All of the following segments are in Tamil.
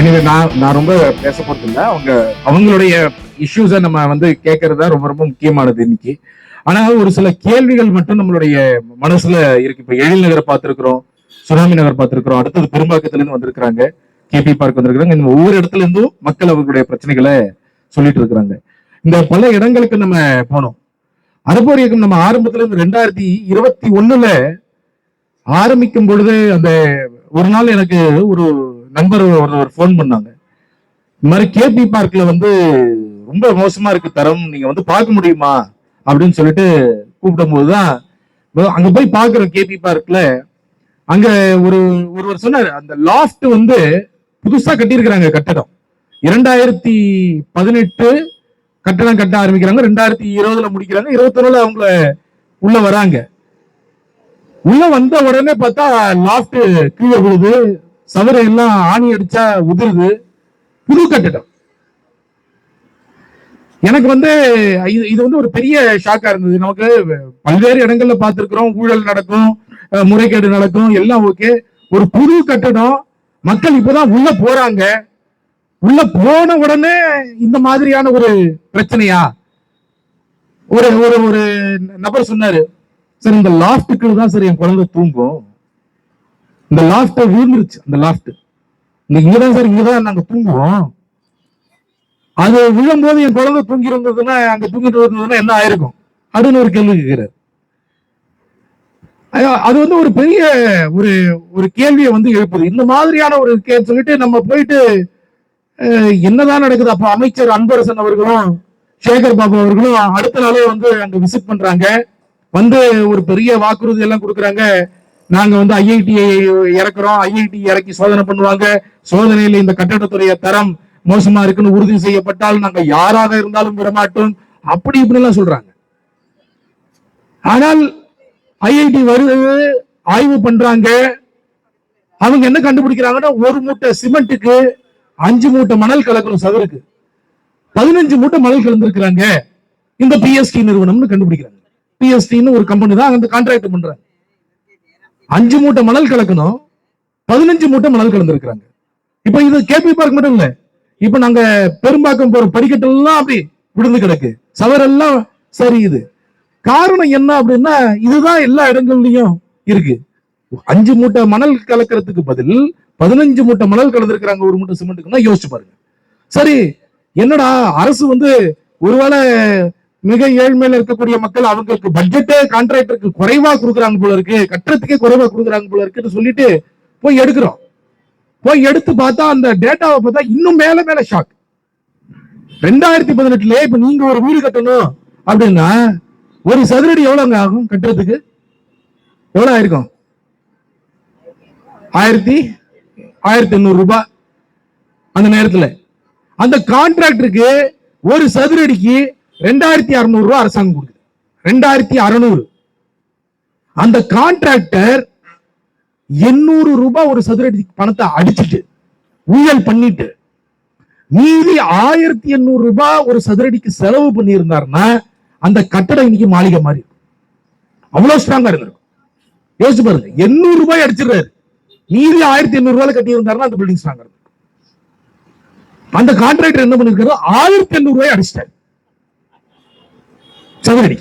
எனவே நான் நான் ரொம்ப பேச போறது இல்லை அவங்க அவங்களுடைய இஷ்யூஸை நம்ம வந்து கேட்கறது தான் ரொம்ப ரொம்ப முக்கியமானது இன்னைக்கு. ஆனா ஒரு சில கேள்விகள் மட்டும் நம்மளுடைய மனசுல இருக்கு. இப்ப எழில் நகரை பார்த்திருக்கிறோம் சுனாமி நகர் பார்த்திருக்கிறோம் அடுத்தது பெரும்பாக்கத்துல இருந்து வந்திருக்கிறாங்க கேபி பார்க் வந்திருக்கிறாங்க. இந்த ஒவ்வொரு இடத்துல இருந்தும் மக்கள் அவர்களுடைய பிரச்சனைகளை சொல்லிட்டு இருக்கிறாங்க. இந்த பல இடங்களுக்கு நம்ம போனோம். அனுபவ இயக்கம் நம்ம ஆரம்பத்துல இருந்து ரெண்டாயிரத்தி இருபத்தி ஒண்ணுல ஆரம்பிக்கும் பொழுது அந்த ஒரு நாள் எனக்கு ஒரு நண்பர் ஒருவர் ஃபோன் பண்ணாங்க. இந்த மாதிரி கேபி பார்க்ல வந்து ரொம்ப மோசமா இருக்கு தரம். நீங்க வந்து பார்க்க முடியுமா? அப்படின்னு சொல்லிட்டு கூப்பிடும் போதுதான் அங்க போய் பாக்குறோம் கேபி பார்க்ல அங்க ஒரு ஒருவர் சொன்னார் அந்த லாஃப்ட் வந்து புதுசா கட்டியிருக்கிறாங்க கட்டடம். இரண்டாயிரத்தி பதினெட்டு கட்டடம் கட்ட ஆரம்பிக்கிறாங்க. ரெண்டாயிரத்தி இருபதுல முடிக்கிறாங்க. இருபத்தொன்னுல அவங்கள உள்ள வராங்க. உள்ள வந்த உடனே பார்த்தா லாஃப்ட் கீழே விழுது. சவர எல்லாம் ஆணி அடிச்சா உதிருது. புது கட்டிடம். எனக்கு வந்து இது இது வந்து ஒரு பெரிய ஷாக்கா இருந்தது. நமக்கு பல்வேறு இடங்கள்ல பார்த்திருக்கிறோம். ஊழல் நடக்கும் முறைகேடு நடக்கும் எல்லாம் ஓகே. ஒரு புது கட்டடம். மக்கள் இப்பதான் உள்ள போறாங்க. உள்ள போன உடனே இந்த மாதிரியான ஒரு பிரச்சனையா? ஒரு ஒரு ஒரு நபர் சொன்னாரு. சார் இந்த லாஸ்ட்டுக்குள்ள தான் சார் என் குழந்தை தூங்கும். இந்த லாஃப்ட் விழுந்துருச்சு அந்த லாஃப்ட் இந்த இங்கதான் சார் இங்கதான் நாங்க தூங்குவோம். அது விழும்போது என் குழந்தை தூங்கி இருந்ததுன்னா அங்க தூங்கிட்டு இருந்ததுன்னா என்ன ஆயிருக்கும்? அப்படின்னு ஒரு கேள்வி கேட்கிறாரு. அது வந்து ஒரு பெரிய ஒரு ஒரு கேள்வியை வந்து எழுப்புது. இந்த மாதிரியான ஒரு கே சொல்லிட்டு நம்ம போயிட்டு என்னதான் நடக்குது? அப்போ அமைச்சர் அன்பரசன் அவர்களும் சேகர் பாபு அவர்களும் அடுத்த நாளே வந்து அங்க விசிட் பண்றாங்க. வந்து ஒரு பெரிய வாக்குறுதி எல்லாம் கொடுக்குறாங்க. நாங்க வந்து ஐஐடியை இறக்குறோம். ஐஐடி இறக்கி சோதனை பண்ணுவாங்க. சோதனையில இந்த கட்டடத்துடைய தரம் மோசமா இருக்குன்னு உறுதி செய்யப்பட்டால் நாங்க யாராக இருந்தாலும் விடமாட்டோம் அப்படி இப்படி எல்லாம் சொல்றாங்க. ஆனால் ஐஐடி வருது ஆய்வு பண்றாங்க. அவங்க என்ன கண்டுபிடிக்கிறாங்கன்னா ஒரு மூட்டை சிமெண்ட்டுக்கு அஞ்சு மூட்டை மணல் கலக்கணும் சதுருக்கு பதினஞ்சு மூட்டை மணல் கலந்துருக்கிறாங்க. இந்த பிஎஸ்டி நிறுவனம்னு கண்டுபிடிக்கிறாங்க. பிஎஸ்டின்னு ஒரு கம்பெனி தான் அந்த கான்ட்ராக்ட் பண்றாங்க. அஞ்சு மூட்டை மணல் கலக்கணும். பதினஞ்சு மூட்டை மணல் கலந்துருக்கிறாங்க. இப்ப இது கேபி பார்க் மட்டும் இல்ல. இப்ப நாங்க பெரும்பாக்கம் போற படிக்கட்டெல்லாம் அப்படி விழுந்து கிடக்கு. சவரெல்லாம் சரியுது காரணம் என்ன அப்படின்னா இதுதான் எல்லா இடங்கள்லயும் இருக்கு. அஞ்சு மூட்டை மணல் கலக்கிறதுக்கு பதில் பதினஞ்சு மூட்டை மணல் கலந்துருக்கிறாங்க ஒரு மூட்டை சிமெண்ட்டுக்குன்னா யோசிச்சு பாருங்க. சரி என்னடா அரசு வந்து ஒருவேளை மிக ஏழ்மையில இருக்கக்கூடிய மக்கள் அவங்களுக்கு பட்ஜெட்டே கான்ட்ராக்டருக்கு குறைவா கொடுக்குறாங்க போல இருக்கு. கட்டுறதுக்கே குறைவா கொடுக்குறாங்க போல இருக்குன்னு சொல்லிட்டு போய் எடுக்கிறோம். போய் எடுத்து பார்த்தா அந்த டேட்டாவை பார்த்தா இன்னும் மேல மேல ஷாக் ரெண்டாயிரத்தி பதினெட்டுல இப்ப நீங்க ஒரு வீடு கட்டணும் அப்படின்னா ஒரு சதுரடி எவ்வளவுங்க ஆகும் கட்டுறதுக்கு? எவ்வளவு ஆயிருக்கும்? ஆயிரத்தி ஆயிரத்தி எண்ணூறு ரூபாய் அந்த நேரத்துல. அந்த கான்ட்ராக்டருக்கு ஒரு சதுரடிக்கு ரெண்டாயிரத்தி அறுநூறு ரூபா அரசாங்கம் கொடுக்குது. ரெண்டாயிரத்தி அறுநூறு. அந்த கான்ட்ராக்டர் எண்ணூறு ரூபாய் ஒரு சதுரடி பணத்தை அடிச்சிட்டு ஊழல் பண்ணிட்டு மீதி ஆயிரத்தி எண்ணூறு ரூபாய் ஒரு சதுரடிக்கு செலவு பண்ணி இருந்தாருன்னா அந்த கட்டடம் இன்னைக்கு மாளிகை மாதிரி அவ்வளவு ஸ்ட்ராங்கா இருந்திருக்கும். யோசிச்சு பாருங்க எண்ணூறு ரூபாய் அடிச்சிடுறாரு. மீதி ஆயிரத்தி எண்ணூறு ரூபாய் கட்டி இருந்தாருன்னா அந்த பில்டிங் ஸ்ட்ராங்கா இருக்கும். அந்த கான்ட்ராக்டர் என்ன பண்ணிருக்காரு ஆயிரத்தி எண்ணூறு ரூபாய் அடிச்சிட்டாரு. சதுரடி.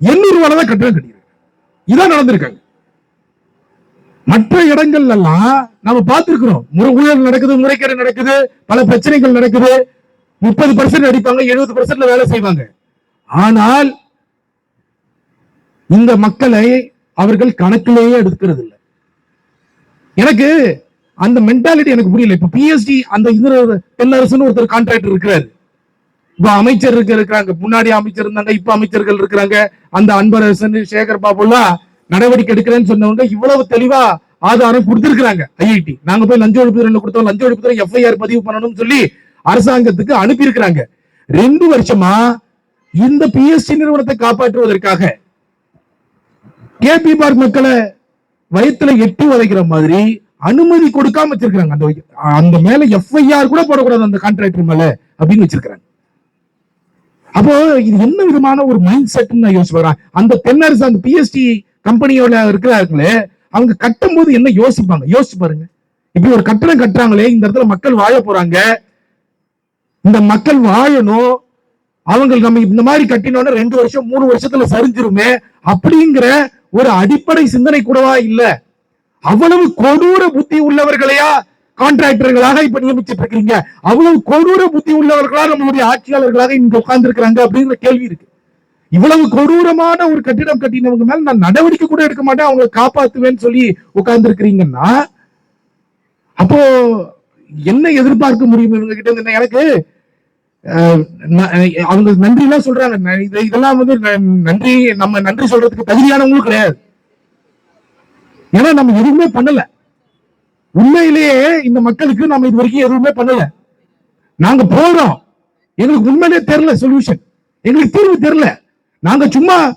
எண்ணூறு ரூபாய் தான் கட்டணம் கட்டியிருக்கு இதான் நடந்திருக்காங்க. மற்ற இடங்கள்ல எல்லாம் நம்ம பார்த்திருக்கிறோம். முறை ஊழல் நடக்குது முறைகேடு நடக்குது பல பிரச்சனைகள் நடக்குது. முப்பது பர்சன்ட் அடிப்பாங்க எழுபது பர்சன்ட்ல வேலை செய்வாங்க. ஆனால் இந்த மக்களை அவர்கள் கணக்கிலேயே எடுக்கிறது இல்லை எனக்கு அந்த மென்டாலிட்டி எனக்கு புரியல. இப்ப பிஎஸ்டி அந்த இது தென்னரசுன்னு ஒருத்தர் கான்ட்ராக்டர் இருக்கிறாரு. இப்ப அமைச்சர் இருக்கிறாங்க. முன்னாடி அமைச்சர் இருந்தாங்க இப்ப அமைச்சர்கள் இருக்கிறாங்க. அந்த அன்பரசன் சேகர் பாபு எல்லாம் நடவடிக்கை எடுக்கிறேன்னு சொன்னவங்க இவ்வளவு தெளிவா ஆதாரம் கொடுத்திருக்கிறாங்க. ஐஐடி நாங்க போய் லஞ்ச ஒழிப்புத்துறையில கொடுத்தோம். லஞ்ச ஒழிப்புத்துறை எஃப்ஐஆர் பதிவு பண்ணணும்னு சொல்லி அரசாங்கத்துக்கு அனுப்பி இருக்கிறாங்க ரெண்டு வருஷமா இந்த பிஎஸ்சி நிறுவனத்தை காப்பாற்றுவதற்காக கேபி பார்க் மக்களை வயித்துல எட்டி உதைக்கிற மாதிரி அனுமதி கொடுக்காம வச்சிருக்காங்க அந்த அந்த மேல எஃப்ஐஆர் கூட போடக்கூடாது அந்த கான்ட்ராக்டர் மேல அப்படின்னு வச்சிருக்காங்க அப்போ இது என்ன விதமான ஒரு மைண்ட் செட் நான் யோசிச்சு வரேன் அந்த தென்னரசு அந்த பிஎஸ்டி கம்பெனியோட இருக்கிறாங்களே அவங்க கட்டும் போது என்ன யோசிப்பாங்க? யோசிச்சு பாருங்க. இப்படி ஒரு கட்டணம் கட்டுறாங்களே இந்த இடத்துல மக்கள் வாழ போறாங்க. இந்த மக்கள் வாழணும். அவங்களுக்கு நம்ம இந்த மாதிரி கட்டினோட ரெண்டு வருஷம் மூணு வருஷத்துல சரிஞ்சிருமே. அப்படிங்கிற ஒரு அடிப்படை சிந்தனை கூடவா இல்ல? அவ்வளவு கொடூர புத்தி உள்ளவர்களையா கான்ட்ராக்டர்களாக இப்ப நியமிச்சிருக்கிறீங்க அவ்வளவு கொடூர புத்தி உள்ளவர்களா நம்மளுடைய ஆட்சியாளர்களாக இங்க உட்கார்ந்து இருக்கிறாங்க அப்படிங்கிற கேள்வி இருக்கு. இவ்வளவு கொடூரமான ஒரு கட்டிடம் கட்டினவங்க மேல நான் நடவடிக்கை கூட எடுக்க மாட்டேன் அவங்களை காப்பாத்துவேன்னு சொல்லி உட்கார்ந்து இருக்கிறீங்கன்னா அப்போ என்ன எதிர்பார்க்க முடியும் இவங்க கிட்ட இருந்து எனக்கு அஹ், ந- அவங்க நன்றி எல்லாம் சொல்றாங்க இது- இதெல்லாம் வந்து ந- நன்றி நம்ம நன்றி சொல்றதுக்கு தகுதியானவங்களும் கிடையாது. ஏன்னா நம்ம எதுவுமே பண்ணல. உண்மையிலேயே இந்த மக்களுக்கு நம்ம இது வரைக்கும் எதுவுமே பண்ணல. நாங்க போறோம். எங்களுக்கு உண்மையிலே தெரியல சொல்யூஷன் எங்களுக்கு தீர்வு தெரியல. நாங்க சும்மா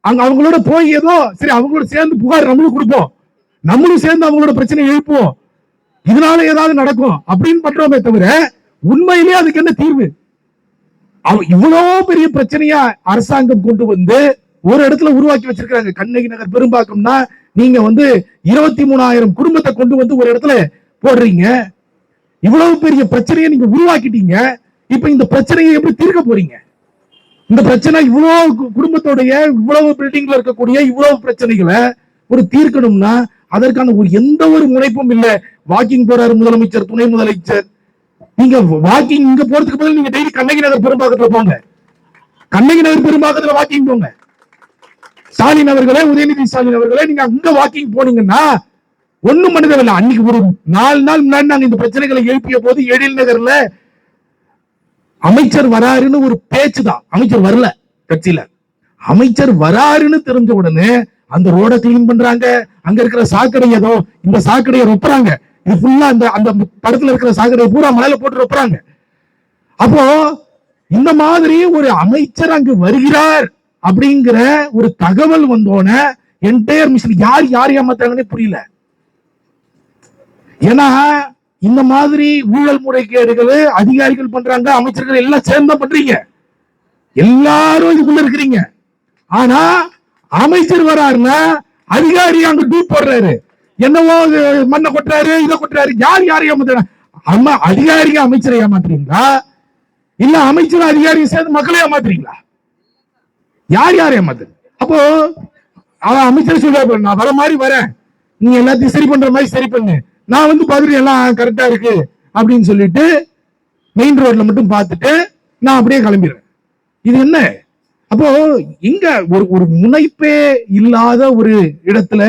அங்க அவங்களோட போய் ஏதோ சரி அவங்களோட சேர்ந்து புகார் நம்மளும் கொடுப்போம். நம்மளும் சேர்ந்து அவங்களோட பிரச்சனை எழுப்புவோம். இதனால ஏதாவது நடக்கும் அப்படின்னு பண்றோமே தவிர உண்மையிலேயே அதுக்கு என்ன தீர்வு? அவ- இவ்வளவு பெரிய பிரச்சனையா அரசாங்கம் கொண்டு வந்து ஒரு இடத்துல உருவாக்கி வச்சிருக்காங்க கண்ணகி நகர் பெரும்பாக்கம்னா நீங்க வந்து இருபத்தி மூணாயிரம் குடும்பத்தை கொண்டு வந்து ஒரு இடத்துல போடுறீங்க. இவ்வளவு பெரிய பிரச்சனையை நீங்க உருவாக்கிட்டீங்க. இப்ப இந்த பிரச்சனையை எப்படி தீர்க்க போறீங்க? இந்த பிரச்சனை இவ்வளவு கு- குடும்பத்தோடைய இவ்வளவு பில்டிங்ல இருக்கக்கூடிய இவ்வளவு பிரச்சனைகளை ஒரு தீர்க்கணும்னா அதற்கான ஒரு எந்த ஒரு முனைப்பும் இல்ல. வாக்கிங் போறாரு முதலமைச்சர் துணை முதலமைச்சர். நீங்க வாக்கிங் இங்க போறதுக்கு பதில் நீங்க டெய்லி கண்ணகி நகர் பெரும்பாக்கத்துல போங்க. கண்ணகி நகர் பெரும்பாக்கத்துல வாக்கிங் போங்க. ஸ்டாலின் அவர்களே உதயநிதி ஸ்டாலின் அவர்களே நீங்க அங்க வாக்கிங் போனீங்கன்னா ஒண்ணும் பண்ணதில்லை அன்னைக்கு ஒரு நாலு நாள் முன்னாடி நாங்க இந்த பிரச்சனைகளை எழுப்பிய போது எழில் நகர்ல அமைச்சர் வராருன்னு ஒரு பேச்சு தான் அமைச்சர் வரல கட்சியில. அமைச்சர் வராருன்னு தெரிஞ்ச உடனே அந்த ரோட கிளீன் பண்றாங்க. அங்க இருக்கிற சாக்கடை ஏதோ இந்த சாக்கடையை ரொப்புறாங்க. இது ஃபுல்லா அந்த அந்த படத்துல இருக்கிற சாக்கடையை பூரா மலையில போட்டு ரொப்புறாங்க. அப்போ இந்த மாதிரி ஒரு அமைச்சர் அங்கு வருகிறார். அப்படிங்கிற ஒரு தகவல் வந்தோன என்டையர் மிஷன் யார் யார் ஏமாத்துறாங்கன்னே புரியல. ஏன்னா இந்த மாதிரி ஊழல் முறைகேடுகள் அதிகாரிகள் பண்றாங்க அமைச்சர்கள் எல்லாம் சேர்ந்த பண்றீங்க. எல்லாரும் இதுக்குள்ள இருக்கிறீங்க. ஆனா அமைச்சர் வராருன்னா அதிகாரி அங்க டூப் போடுறாரு. என்னவோ மண்ணை கொட்டுறாரு இதை கொட்டுறாரு. யார் யாரை ஏமாத்துறாங்க? அம்மா அதிகாரிங்க அமைச்சரை ஏமாத்துறீங்களா? இல்ல அமைச்சர் அதிகாரியும் சேர்ந்து மக்களை ஏமாத்துறீங்களா? யார் யார் ஏமாத்து அப்போ அவன் அமைச்சர் சொல்ல நான் வர மாதிரி வரேன். நீ எல்லாத்தையும் சரி பண்ற மாதிரி சரி பண்ணு. நான் வந்து பதில் எல்லாம் கரெக்டா இருக்கு அப்படின்னு சொல்லிட்டு மெயின் ரோட்ல மட்டும் பார்த்துட்டு நான் அப்படியே கிளம்பிடுறேன் இது என்ன? அப்போ இங்க ஒரு ஒரு முனைப்பே இல்லாத ஒரு இடத்துல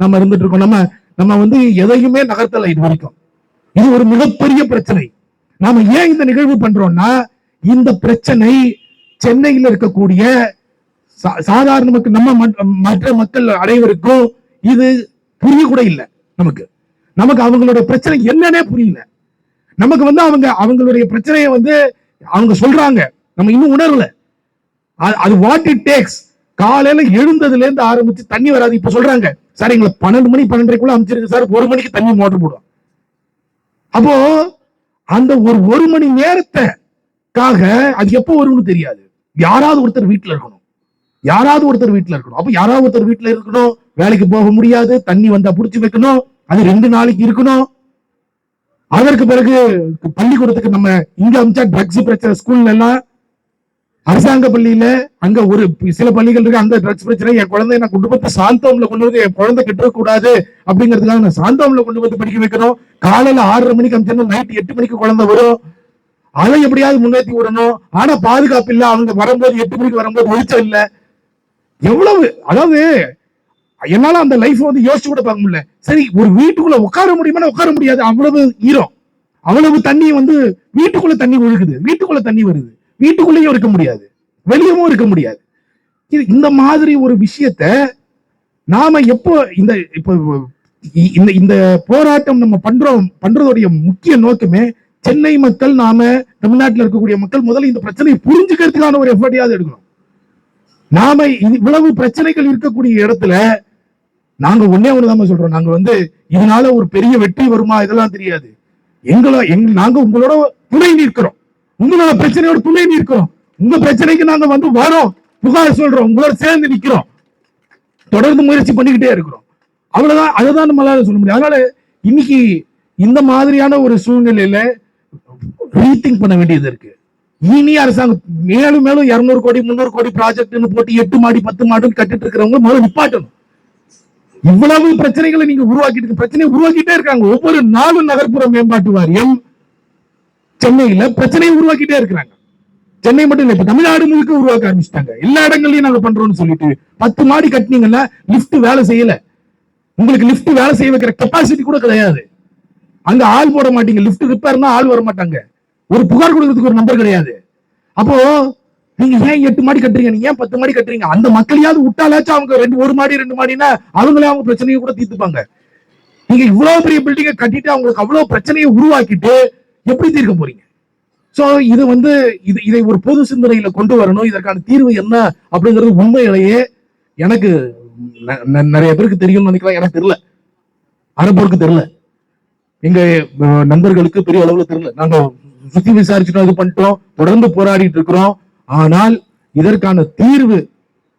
நம்ம இருந்துட்டு இருக்கோம். நம்ம நம்ம வந்து எதையுமே நகர்த்தல இது வரைக்கும். இது ஒரு மிகப்பெரிய பிரச்சனை. நாம ஏன் இந்த நிகழ்வு பண்றோம்னா இந்த பிரச்சனை சென்னையில் இருக்கக்கூடிய சாதாரண மக்கள் நம்ம மற்ற- மற்ற மக்கள் அனைவருக்கும் இது புரிய கூட இல்லை நமக்கு. நமக்கு அவங்களோட பிரச்சனை என்னன்னே புரியல. நமக்கு வந்து அவங்க அவங்களுடைய பிரச்சனையை வந்து அவங்க சொல்றாங்க. நம்ம இன்னும் உணரல. அது- அது வாட் இட் டேக்ஸ் காலையில எழுந்ததுல இருந்து ஆரம்பிச்சு தண்ணி வராது இப்ப சொல்றாங்க. சார் எங்களை பன்னெண்டு மணி பன்னெண்டரைக்குள்ள அமைச்சிருக்கு சார். ஒரு மணிக்கு தண்ணி மோட்டர் போடும் அப்போ அந்த ஒரு ஒரு மணி நேரத்தைக்காக அது எப்போ வரும்னு தெரியாது. யாராவது ஒருத்தர் வீட்டுல இருக்கணும். யாராவது ஒருத்தர் வீட்டுல இருக்கணும். அப்ப யாராவது ஒருத்தர் வீட்டுல இருக்கணும். வேலைக்கு போக முடியாது. தண்ணி வந்தா புடிச்சு வைக்கணும். அது ரெண்டு நாளைக்கு இருக்கணும். அதற்கு பிறகு பள்ளிக்கூடத்துக்கு நம்ம இங்க அமிச்சா ட்ரக்ஸ் பிரச்சனை ஸ்கூல்ல எல்லாம் அரசாங்க பள்ளியில அங்க ஒரு சில பள்ளிகள் இருக்கு. அந்த ட்ரக்ஸ் பிரச்சனை என் குழந்தை நான் கொண்டு போய் சாந்தோம்ல கொண்டு வந்து என் குழந்தை கெட்டுற கூடாது அப்படிங்கிறதுக்காக நான் சாந்தோம்ல கொண்டு வந்து படிக்க வைக்கணும். காலையில ஆறரை மணிக்கு அமிச்சா நைட் எட்டு மணிக்கு குழந்தை வரும். அதை எப்படியாவது முன்னேற்றி விடணும். ஆனா பாதுகாப்பு இல்ல. அவங்க வரும்போது எட்டு மணிக்கு வரும்போது வெளிச்சம் இல்லை. எவ்வளவு? அதாவது என்னால அந்த லைஃப் வந்து யோசிச்சு கூட பார்க்க முடியல. சரி ஒரு வீட்டுக்குள்ள உட்கார முடியுமா உட்கார முடியாது. அவ்வளவு ஈரம். அவ்வளவு தண்ணி வந்து வீட்டுக்குள்ள தண்ணி ஒழுகுது. வீட்டுக்குள்ள தண்ணி வருது. வீட்டுக்குள்ளேயும் இருக்க முடியாது. வெளியவும் இருக்க முடியாது. இது இந்த மாதிரி ஒரு விஷயத்த நாம எப்போ இந்த இப்போ இந்த இந்த போராட்டம் நம்ம பண்றோம் பண்றதுடைய முக்கிய நோக்கமே சென்னை மக்கள் நாம தமிழ்நாட்டில் இருக்கக்கூடிய மக்கள் முதல்ல இந்த பிரச்சனையை புரிஞ்சுக்கிறதுக்கான ஒரு எஃபர்ட்டையாவது எடுக்கணும். நாம இவ்வளவு பிரச்சனைகள் இருக்கக்கூடிய இடத்துல நாங்க ஒன்னே ஒண்ணுதான் சொல்றோம். நாங்க வந்து இதனால ஒரு பெரிய வெற்றி வருமா இதெல்லாம் தெரியாது. எங்களை எங்க நாங்க உங்களோட துணை நிற்கிறோம். உங்களோட பிரச்சனையோட துணை நிற்கிறோம். உங்க பிரச்சனைக்கு நாங்க வந்து வரோம். புகார் சொல்றோம். உங்களோட சேர்ந்து நிக்கிறோம். தொடர்ந்து முயற்சி பண்ணிக்கிட்டே இருக்கிறோம். அவ்வளவுதான் அதுதான் நம்மளால சொல்ல முடியும். அதனால இன்னைக்கு இந்த மாதிரியான ஒரு சூழ்நிலையில ரீதிங்க் பண்ண வேண்டியது இருக்கு. இனி அரசாங்கம் மேலும் மேலும் இருநூறு கோடி முந்நூறு கோடி ப்ராஜெக்ட்னு போட்டு எட்டு மாடி பத்து மாடுன்னு கட்டிட்டு இருக்கிறவங்க முதல்ல நிப்பாட்டணும். இவ்வளவு பிரச்சனைகளை நீங்க உருவாக்கிட்டு பிரச்சனையை உருவாக்கிட்டே இருக்காங்க. ஒவ்வொரு நாளும் நகர்ப்புற மேம்பாட்டு வாரியம் சென்னையில பிரச்சனையை உருவாக்கிட்டே இருக்கிறாங்க. சென்னை மட்டும் இல்ல இப்ப தமிழ்நாடு முழுக்க உருவாக்க ஆரம்பிச்சிட்டாங்க. எல்லா இடங்கள்லயும் நாங்க பண்றோம்னு சொல்லிட்டு பத்து மாடி கட்டினீங்கன்னா லிஃப்ட் வேலை செய்யல. உங்களுக்கு லிப்ட் வேலை செய்ய வைக்கிற கெப்பாசிட்டி கூட கிடையாது. அங்க ஆள் போட மாட்டீங்க. லிப்ட் ரிப்பேர்னா ஆள் வர மாட்டாங்க ஒரு புகார் கொடுக்கறதுக்கு ஒரு நம்பர் கிடையாது. அப்போ நீங்க ஏன் எட்டு மாடி கட்டுறீங்க? நீங்க ஏன் பத்து மாடி கட்டுறீங்க? அந்த மக்களையாவது விட்டாலாச்சும் அவங்க ரெண்டு ஒரு மாடி ரெண்டு மாடினா அவங்களே அவங்க பிரச்சனையை கூட தீர்த்துப்பாங்க. நீங்க இவ்வளவு பெரிய பில்டிங்கை கட்டிட்டு அவங்களுக்கு அவ்வளவு பிரச்சனையை உருவாக்கிட்டு எப்படி தீர்க்க போறீங்க? சோ இது வந்து இது இதை ஒரு பொது சிந்தனையில கொண்டு வரணும். இதற்கான தீர்வு என்ன அப்படிங்கிறது உண்மையிலேயே எனக்கு நிறைய பேருக்கு தெரியும்னு நினைக்கிறேன். எனக்கு தெரியல. அரபோருக்கு தெரியல. எங்க நண்பர்களுக்கு பெரிய அளவுல தெரியல. நாங்க சுத்தி விசாரிச்சுட்டோம் இது பண்ணிட்டோம் தொடர்ந்து போராடிட்டு இருக்கிறோம். ஆனால் இதற்கான தீர்வு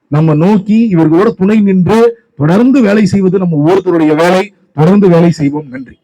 நம்ம நோக்கி இவர்களோட துணை நின்று தொடர்ந்து வேலை செய்வது நம்ம ஒவ்வொருத்தருடைய வேலை தொடர்ந்து வேலை செய்வோம். நன்றி.